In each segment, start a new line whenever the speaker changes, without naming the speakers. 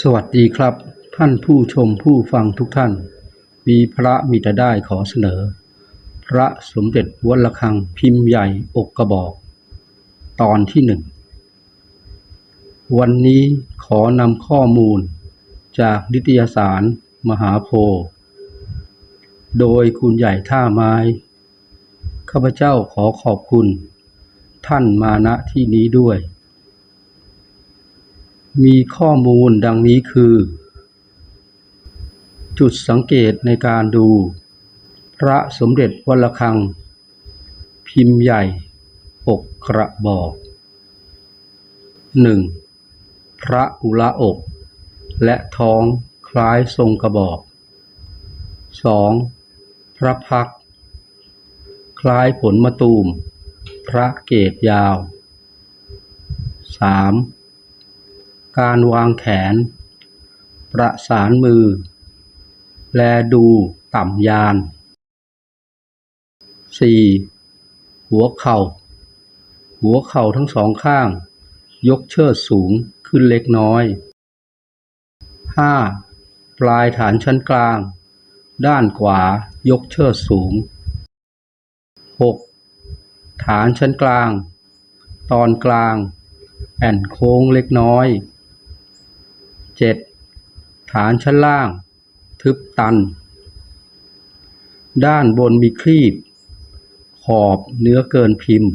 สวัสดีครับ ท่านผู้ชมผู้ฟังทุกท่าน มีพระมีแต่ได้ขอเสนอ พระสมเด็จวัดระฆังพิมพ์ใหญ่อกกระบอก ตอนที่หนึ่ง วันนี้ขอนำข้อมูล จากนิตยสาร มหาโพธิ์โดยคุณใหญ่ท่าไม้ ข้าพเจ้าขอขอบคุณ ท่านมาณที่นี้ด้วย มีข้อมูลดังนี้คือ จุดสังเกตในการดู พระสมเด็จวัดระฆัง พิมพ์ใหญ่อกกระบอก 1. พระอุระอก และท้องคล้ายทรงกระบอก 2. พระพัก คล้ายผลมะตูม พระเกศยาว 3. การวางแขน ประสานมือ แลดูต่ำยาน 4. หัวเข่า หัวเข่าทั้งสองข้าง ยกเชิดสูงขึ้นเล็กน้อย 5. ปลายฐานชั้นกลาง ด้านขวายกเชิดสูง 6. ฐานชั้นกลาง ตอนกลาง แอ่นโค้งเล็กน้อย 7. ฐานชั้นล่าง ทึบตัน ด้านบนมีครีบ ขอบเนื้อเกินพิมพ์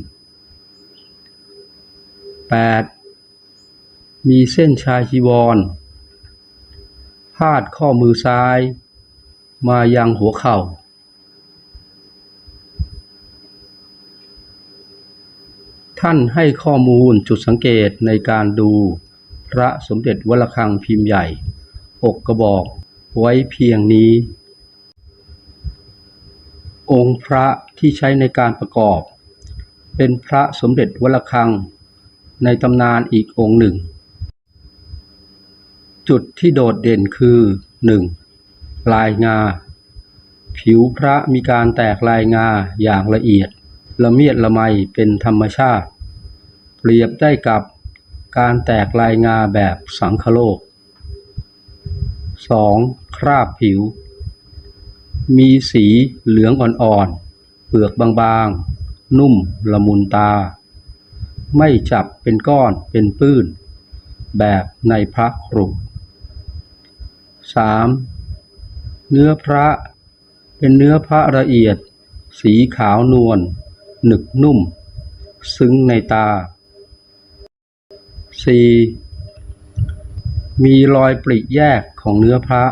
8. มีเส้นชายจีวร พาดข้อมือซ้าย มายังหัวเข่าท่านให้ข้อมูลจุดสังเกตในการดู พระสมเด็จวัดระฆังพิมพ์ใหญ่อกกระบอกไว้เพียงนี้ องค์พระที่ใช้ในการประกอบ เป็นพระสมเด็จวัดระฆังในตำนานอีกองค์หนึ่ง จุดที่โดดเด่นคือ 1. ลายงา ผิวพระมีการแตกลายงาอย่างละเอียด ละเมียดละไมเป็นธรรมชาติ เปรียบได้กับ การแตกลายงาแบบสังคโลก 2. คราบผิว มีสีเหลืองอ่อนๆ เปลือกบางๆ นุ่มละมุนตา ไม่จับเป็นก้อนเป็นปื้น แบบในพระครุ 3. เนื้อพระเป็นเนื้อพระละเอียด สีขาวนวลหนึบนุ่ม ซึ้งในตา 4. มีรอยปริแยกของเนื้อพระ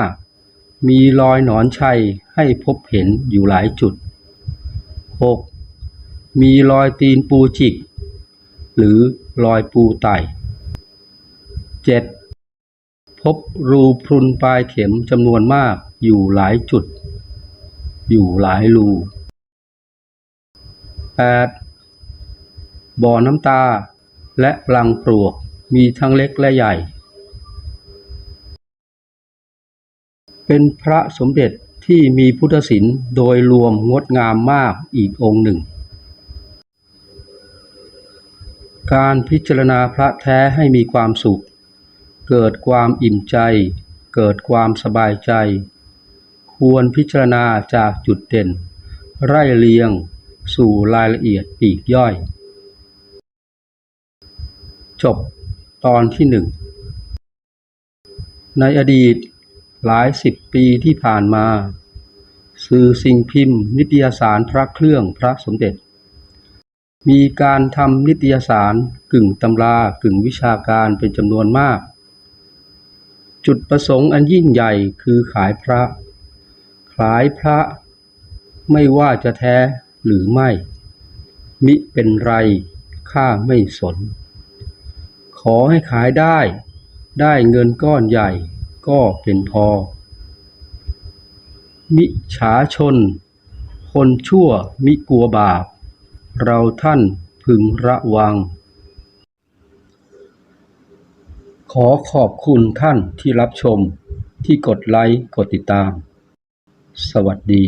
5. มีรอยหนอนชัยให้พบเห็นอยู่หลายจุด 6. มีรอยตีนปูจิก หรือรอยปูไต่ 7. พบรูพรุนปลายเข็มจำนวนมากอยู่หลายจุด อยู่หลายรู 8. บ่อน้ำตา และรังปลวกมีทั้งเล็กและใหญ่ เป็นพระสมเด็จที่มีพุทธศิลป์โดยรวมงดงามมากอีกองค์หนึ่ง การพิจารณาพระแท้ให้มีความสุข เกิดความอิ่มใจ เกิดความสบายใจ ควรพิจารณาจากจุดเด่น ไร่เรียงสู่รายละเอียดปีกย่อย จบตอนที่หนึ่งในอดีตหลายสิบปีที่ผ่านมา สื่อสิ่งพิมพ์ นิตยสารพระเครื่องพระสมเด็จ มีการทำนิตยสารกึ่งตำรากึ่งวิชาการเป็นจำนวนมาก จุดประสงค์อันยิ่งใหญ่คือขายพระ ขายพระไม่ว่าจะแท้หรือไม่ มิเป็นไรข้าไม่สน ขอให้ขายได้ ได้เงินก้อนใหญ่ก็เป็นพอ มิฉาชน คนชั่วมิกลัวบาป เราท่านพึงระวัง ขอขอบคุณท่านที่รับชมที่กดไลค์ กดติดตาม สวัสดี